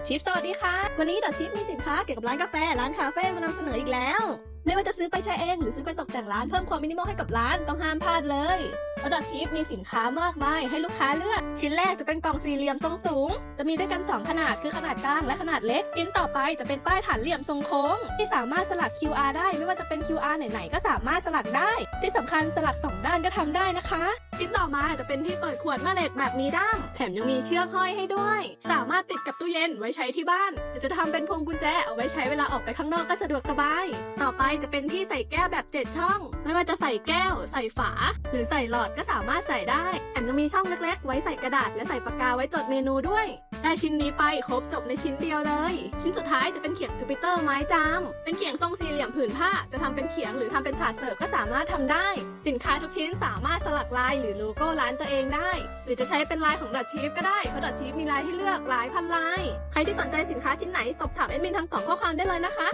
ดชิปสวัสดีค่ะ วันนี้ดอชิปมีสินค้าเกี่ยวกับร้านกาแฟ ร้านคาเฟ่มานำเสนออีกแล้ว ไม่ว่าจะซื้อไปใช้เอง หรือซื้อไปตกแต่งร้านเพิ่มความมินิมอลให้กับร้านต้องห้ามพลาดเลยเพราะดอชิปมีสินค้ามากมายให้ลูกค้าเลือก ชิ้นแรกจะเป็นกล่องสี่เหลี่ยมทรงสูง จะมีด้วยกัน 2 ขนาดคือขนาดกลางและขนาดเล็กชิ้นต่อไปจะเป็นป้ายฐานเหลี่ยมทรงโค้ง ที่สามารถสลัก QR ได้ ไม่ว่าจะเป็น QR ไหนๆก็สามารถสลักได้ ที่สำคัญสลักสองด้านก็ทำได้นะคะชิ้นต่อมาจะเป็นที่เปิดขวดแม่เหล็กแบบมีด้ามแถมยังมีเชือกห้อยให้ด้วย สามารถติดกับตู้เย็นไว้ใช้ที่บ้านหรือจะทำเป็นพวงกุญแจเอาไว้ใช้เวลาออกไปข้างนอกก็สะดวกสบาย ต่อไปจะเป็นที่ใส่แก้วแบบ 7 ช่อง ไม่ว่าจะใส่แก้ว ใส่ฝา หรือใส่หลอดก็สามารถใส่ได้แถมยังมีช่องเล็กๆ ไว้ใส่กระดาษและใส่ปากกาไว้จดเมนูด้วยได้ชิ้นนี้ไปครบจบในชิ้นเดียวเลย ชิ้นสุดท้ายจะเป็นเขียงจูปิเตอร์ไม้จามเป็นเขียงทรงสี่เหลี่ยมผืนผ้า จะทำเป็นเขียงหรือทำเป็นถาดเสิร์ฟก็สามารถทำได้ สินค้าทุกชิ้นสามารถสลักลายหรือโลโก้ร้านตัวเองได้ หรือจะใช้เป็นลายของดอทชีฟก็ได้ เพราะดอทชีฟมีลายให้เลือกหลายพันลาย ใครที่สนใจสินค้าชิ้นไหนสอบถามแอดมินทางกล่องข้อความได้เลยนะคะ